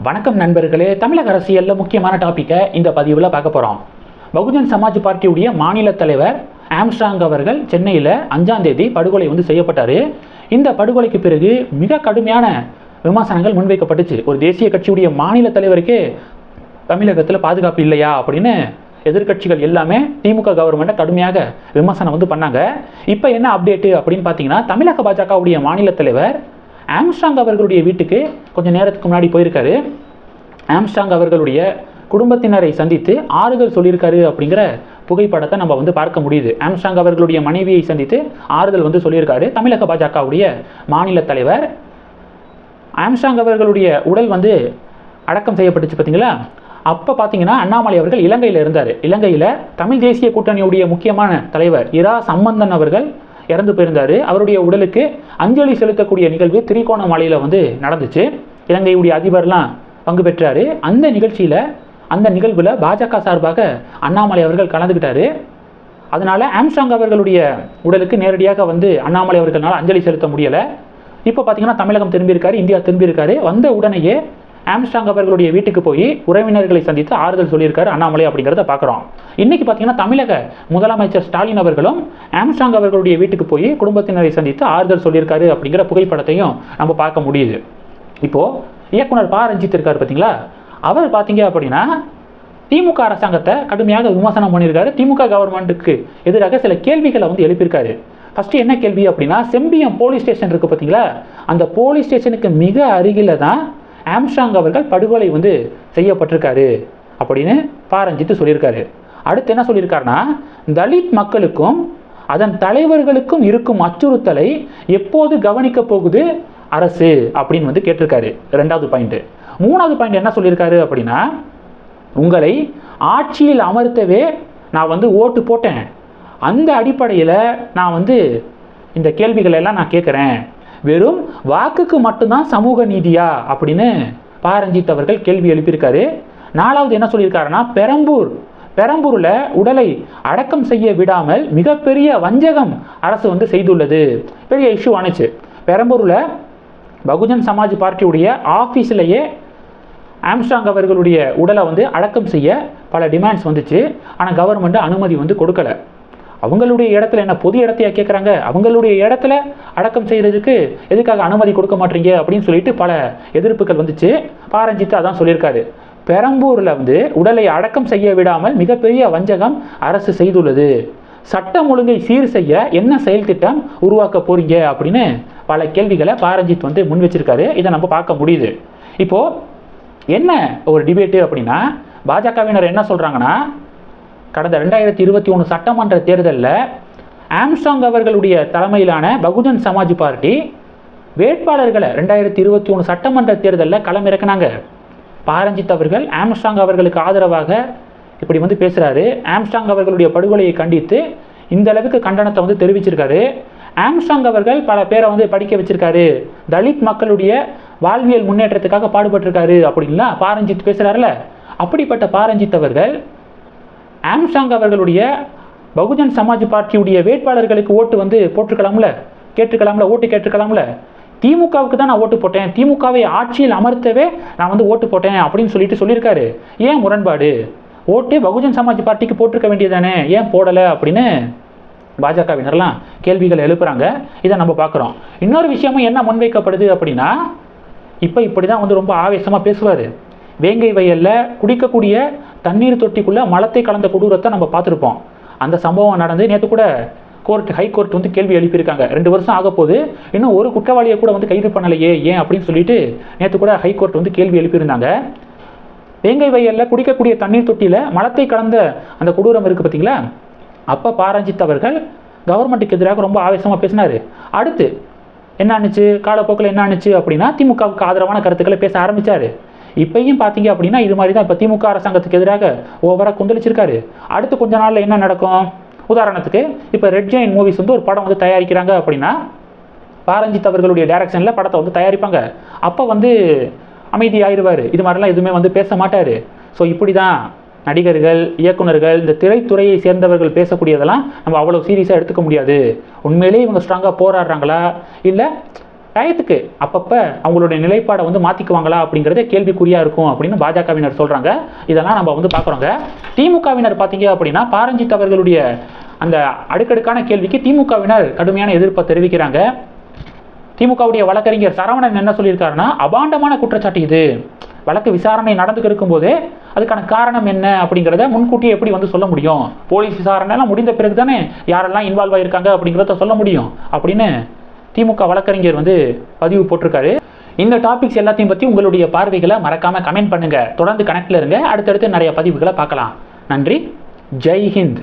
வணக்கம் நண்பர்களே. தமிழக அரசியலில் முக்கியமான டாப்பிக்கை இந்த பதிவில் பார்க்க போகிறோம் பகுஜன் சமாஜ் பார்ட்டியுடைய மாநில தலைவர் ஆம்ஸ்ட்ராங் அவர்கள் சென்னையில் அஞ்சாம் தேதி படுகொலை வந்து செய்யப்பட்டார். இந்த படுகொலைக்கு பிறகு மிக கடுமையான விமர்சனங்கள் முன்வைக்கப்பட்டுச்சு. ஒரு தேசிய கட்சியுடைய மாநில தலைவருக்கே தமிழகத்தில் பாதுகாப்பு இல்லையா அப்படின்னு எதிர்க்கட்சிகள் எல்லாமே திமுக கவர்மெண்ட்டை கடுமையாக விமர்சனம் வந்து பண்ணாங்க. இப்போ என்ன அப்டேட்டு அப்படின்னு பார்த்தீங்கன்னா தமிழக பாஜகவுடைய மாநில தலைவர் ஆம்ஸ்டாங் அவர்களுடைய வீட்டுக்கு கொஞ்சம் நேரத்துக்கு முன்னாடி போயிருக்காரு. ஆம்ஸ்டாங் அவர்களுடைய குடும்பத்தினரை சந்தித்து ஆறுதல் சொல்லியிருக்காரு அப்படிங்கிற புகைப்படத்தை நம்ம வந்து பார்க்க முடியுது. ஆம்ஸ்டாங் அவர்களுடைய மனைவியை சந்தித்து ஆறுதல் வந்து சொல்லியிருக்காரு. தமிழக பாஜகவுடைய மாநில தலைவர். ஆம்ஸ்டாங் அவர்களுடைய உடல் வந்து அடக்கம் செய்யப்பட்டுச்சு பார்த்தீங்களா? அப்போ பார்த்தீங்கன்னா அண்ணாமலை அவர்கள் இலங்கையில் இருந்தார். இலங்கையில் தமிழ் தேசிய கூட்டணியுடைய முக்கியமான தலைவர் இரா சம்பந்தன் அவர்கள் இறந்து போயிருந்தார். அவருடைய உடலுக்கு அஞ்சலி செலுத்தக்கூடிய நிகழ்வு திரிகோணமலையில் வந்து நடந்துச்சு. இலங்கையுடைய அதிபர்லாம் பங்கு பெற்றார். அந்த நிகழ்ச்சியில் அந்த நிகழ்வில் பாஜக சார்பாக அண்ணாமலை அவர்கள் கலந்துக்கிட்டாரு அதனால் ஆம்சாங் அவர்களுடைய உடலுக்கு நேரடியாக வந்து அண்ணாமலை அவர்களால் அஞ்சலி செலுத்த முடியலை. இப்போ பார்த்தீங்கன்னா தமிழகம் திரும்பியிருக்காரு இந்தியா திரும்பியிருக்காரு. வந்த உடனேயே ஆம்ஸ்டாங் அவர்களுடைய வீட்டுக்கு போய் உறவினர்களை சந்தித்து ஆறுதல் சொல்லியிருக்காரு அண்ணாமலை அப்படிங்கிறத பார்க்குறோம். இன்னைக்கு பார்த்தீங்கன்னா தமிழக முதலமைச்சர் ஸ்டாலின் அவர்களும் ஆம்ஸ்டாங் அவர்களுடைய வீட்டுக்கு போய் குடும்பத்தினரை சந்தித்து ஆறுதல் சொல்லியிருக்காரு அப்படிங்கிற புகைப்படத்தையும் நம்ம பார்க்க முடியுது. இப்போது இயக்குனர் பா. ரஞ்சித் இருக்கார் பார்த்தீங்களா? அவர் பார்த்தீங்க அப்படின்னா திமுக அரசாங்கத்தை கடுமையாக விமர்சனம் பண்ணியிருக்காரு. திமுக கவர்மெண்ட்டுக்கு எதிராக சில கேள்விகளை வந்து எழுப்பியிருக்காரு. ஃபஸ்ட்டு என்ன கேள்வி அப்படின்னா செம்பியம் போலீஸ் ஸ்டேஷன் இருக்குது பார்த்தீங்களா? அந்த போலீஸ் ஸ்டேஷனுக்கு மிக அருகில் தான் ஆம்ஸ்ட்ராங் அவர்கள் படுகொலை வந்து செய்யப்பட்டிருக்காரு அப்படின்னு பாரஞ்சித்து சொல்லியிருக்காரு. அடுத்து என்ன சொல்லியிருக்காருன்னா தலித் மக்களுக்கும் அதன் தலைவர்களுக்கும் இருக்கும் அச்சுறுத்தலை எப்போது கவனிக்க போகுது? அரசு அப்படின்னு வந்து கேட்டிருக்காரு. ரெண்டாவது பாயிண்ட்டு மூணாவது பாயிண்ட் என்ன சொல்லியிருக்காரு அப்படின்னா உங்களை ஆட்சியில் அமர்த்தவே நான் வந்து ஓட்டு போட்டேன். அந்த அடிப்படையில் நான் வந்து இந்த கேள்விகளெல்லாம் நான் கேட்குறேன். வெறும் வாக்குக்கு மட்டும்தான் சமூக நீதியா அப்படின்னு பாரஞ்சித் அவர்கள் கேள்வி எழுப்பியிருக்காரு. நாலாவது என்ன சொல்லியிருக்காருன்னா பெரம்பூர் பெரம்பூரில் உடலை அடக்கம் செய்ய விடாமல் மிகப்பெரிய வஞ்சகம் அரசு வந்து செய்துள்ளது. பெரிய இஷ்யூ ஆனுச்சு பெரம்பூரில் பகுஜன் சமாஜ் பார்ட்டியுடைய ஆஃபீஸ்லேயே ஆம்ஸ்டாங் அவர்களுடைய உடலை வந்து அடக்கம் செய்ய பல டிமாண்ட்ஸ் வந்துச்சு. ஆனால் கவர்மெண்ட் அனுமதி வந்து கொடுக்கலை. அவங்களுடைய இடத்துல என்ன பொது இடத்தையா கேட்குறாங்க அவங்களுடைய இடத்துல அடக்கம் செய்கிறதுக்கு எதுக்காக அனுமதி கொடுக்க மாட்டீங்க? அப்படின்னு சொல்லிட்டு பல எதிர்ப்புகள் வந்துச்சு. பாரஞ்சித்து அதான் சொல்லியிருக்காரு. பெரம்பூரில் வந்து உடலை அடக்கம் செய்ய விடாமல் மிகப்பெரிய வஞ்சகம் அரசு செய்துள்ளது. சட்டம் ஒழுங்கை சீர் செய்ய என்ன செயல் திட்டம் உருவாக்க போறீங்க? அப்படின்னு பல கேள்விகளை பாரஞ்சித் வந்து முன் வச்சிருக்காரு. இதை நம்ம பார்க்க முடியுது. இப்போது என்ன ஒரு டிபேட்டு அப்படின்னா பாஜகவினர் என்ன சொல்கிறாங்கன்னா கடந்த ரெண்டாயிரத்தி இருபத்தி ஒன்று சட்டமன்ற தேர்தலில் ஆம்ஸ்டாங் அவர்களுடைய தலைமையிலான பகுஜன் சமாஜ் பார்ட்டி வேட்பாளர்களை ரெண்டாயிரத்தி இருபத்தி ஒன்று சட்டமன்ற தேர்தலில் களமிறக்குனாங்க. பாரஞ்சித் அவர்கள் ஆம்ஸ்டாங் அவர்களுக்கு ஆதரவாக இப்படி வந்து பேசுகிறாரு ஆம்ஸ்டாங் அவர்களுடைய படுகொலையை கண்டித்து இந்த அளவுக்கு கண்டனத்தை வந்து தெரிவிச்சிருக்காரு. ஆம்ஸ்டாங் அவர்கள் பல பேரை வந்து படிக்க வச்சிருக்காரு. தலித் மக்களுடைய வாழ்வியல் முன்னேற்றத்துக்காக பாடுபட்டிருக்காரு அப்படின்லாம் பாரஞ்சித் பேசுகிறாருல அப்படிப்பட்ட பாரஞ்சித் அவர்கள் ஆம்சாங் அவர்களுடைய பகுஜன் சமாஜ் பார்ட்டியுடைய வேட்பாளர்களுக்கு ஓட்டு வந்து போட்டிருக்கலாம்ல? கேட்டிருக்கலாம்ல? ஓட்டு கேட்டிருக்கலாம்ல? திமுகவுக்கு தான் நான் ஓட்டு போட்டேன். திமுகவை ஆட்சியில் அமர்த்தவே நான் வந்து ஓட்டு போட்டேன் அப்படின்னு சொல்லிட்டு சொல்லியிருக்காரு. ஏன் முரண்பாடு? ஓட்டு பகுஜன் சமாஜ் பார்ட்டிக்கு போட்டிருக்க வேண்டியதானே ஏன் போடலை அப்படின்னு பாஜகவினர்லாம் கேள்விகள் எழுப்புறாங்க. இதை நம்ம பார்க்குறோம். இன்னொரு விஷயமும் என்ன முன்வைக்கப்படுது அப்படின்னா இப்போ இப்படி தான் வந்து ரொம்ப ஆவேசமாக பேசுவார். வேங்கை வயலில் குடிக்கக்கூடிய தண்ணீர் தொட்டிக்குள்ளே மலத்தை கலந்த கொடூரத்தை நம்ம பார்த்துருப்போம். அந்த சம்பவம் நடந்து நேற்று கூட கோர்ட் ஹை கோர்ட் வந்து கேள்வி எழுப்பியிருக்காங்க. ரெண்டு வருஷம் ஆக போது இன்னும் ஒரு குற்றவாளியை கூட வந்து கைது பண்ணலையே ஏன் அப்படின்னு சொல்லிட்டு நேற்று கூட ஹை கோர்ட் வந்து கேள்வி எழுப்பியிருந்தாங்க. வேங்கை வயலில் குடிக்கக்கூடிய தண்ணீர் தொட்டியில் மலத்தை கலந்த அந்த கொடூரம் இருக்குது பார்த்தீங்களா அப்போ பாரஞ்சித் அவர்கள் கவர்மெண்ட்டுக்கு எதிராக ரொம்ப ஆவேசமாக பேசினார். அடுத்து என்ன ஆணுச்சு? காலப்போக்கில் என்ன ஆணுச்சு அப்படின்னா திமுகவுக்கு ஆதரவான கருத்துக்களை பேச ஆரம்பித்தார் இப்பயும் பார்த்தீங்க அப்படின்னா இது மாதிரி தான் இப்போ திமுக அரசாங்கத்துக்கு எதிராக ஓவராக கொந்தளிச்சிருக்காரு அடுத்து கொஞ்ச நாளில் என்ன நடக்கும்? உதாரணத்துக்கு இப்போ ரெட் ஜெயின் மூவிஸ் வந்து ஒரு படம் வந்து தயாரிக்கிறாங்க அப்படின்னா பாரஞ்சித் அவர்களுடைய டைரக்ஷனில் படத்தை வந்து தயாரிப்பாங்க. அப்போ வந்து அமைதி ஆயிடுவார் இது மாதிரிலாம் எதுவுமே வந்து பேச மாட்டார். ஸோ இப்படி தான் நடிகர்கள் இயக்குனர்கள் இந்த திரைத்துறையை சேர்ந்தவர்கள் பேசக்கூடியதெல்லாம் நம்ம அவ்வளோ சீரியஸாக எடுத்துக்க முடியாது. உண்மையிலேயே இவங்க ஸ்ட்ராங்காக போராடுறாங்களா? இல்லை டயத்துக்கு அப்பப்போ அவங்களுடைய நிலைப்பாடை வந்து மாற்றிக்குவாங்களா அப்படிங்கிறதே கேள்விக்குறியாக இருக்கும் அப்படின்னு பாஜகவினர் சொல்கிறாங்க இதெல்லாம் நம்ம வந்து பார்க்குறோங்க. திமுகவினர் பார்த்தீங்க அப்படின்னா பாரஞ்சித் அவர்களுடைய அந்த அடுக்கடுக்கான கேள்விக்கு திமுகவினர் கடுமையான எதிர்ப்பை தெரிவிக்கிறாங்க. திமுகவுடைய வழக்கறிஞர் சரவணன் என்ன சொல்லியிருக்காருன்னா அபாண்டமான குற்றச்சாட்டு இது. வழக்கு விசாரணை நடந்துக்கு இருக்கும்போது அதுக்கான காரணம் என்ன? அப்படிங்கிறத முன்கூட்டியே எப்படி வந்து சொல்ல முடியும்? போலீஸ் விசாரணைலாம் முடிந்த பிறகு தானே யாரெல்லாம் இன்வால்வ் ஆகியிருக்காங்க அப்படிங்கிறத சொல்ல முடியும். அப்படின்னு திமுக வழக்கறிஞர் வந்து பதிவு போட்டிருக்காரு. இந்த டாபிக்ஸ் எல்லாத்தையும் பற்றி உங்களுடைய பார்வைகளை மறக்காம கமெண்ட் பண்ணுங்க. தொடர்ந்து கனெக்ட்ல இருங்க. அடுத்தடுத்து நிறைய பதிவுகளை பார்க்கலாம். நன்றி. ஜெய் ஹிந்த்.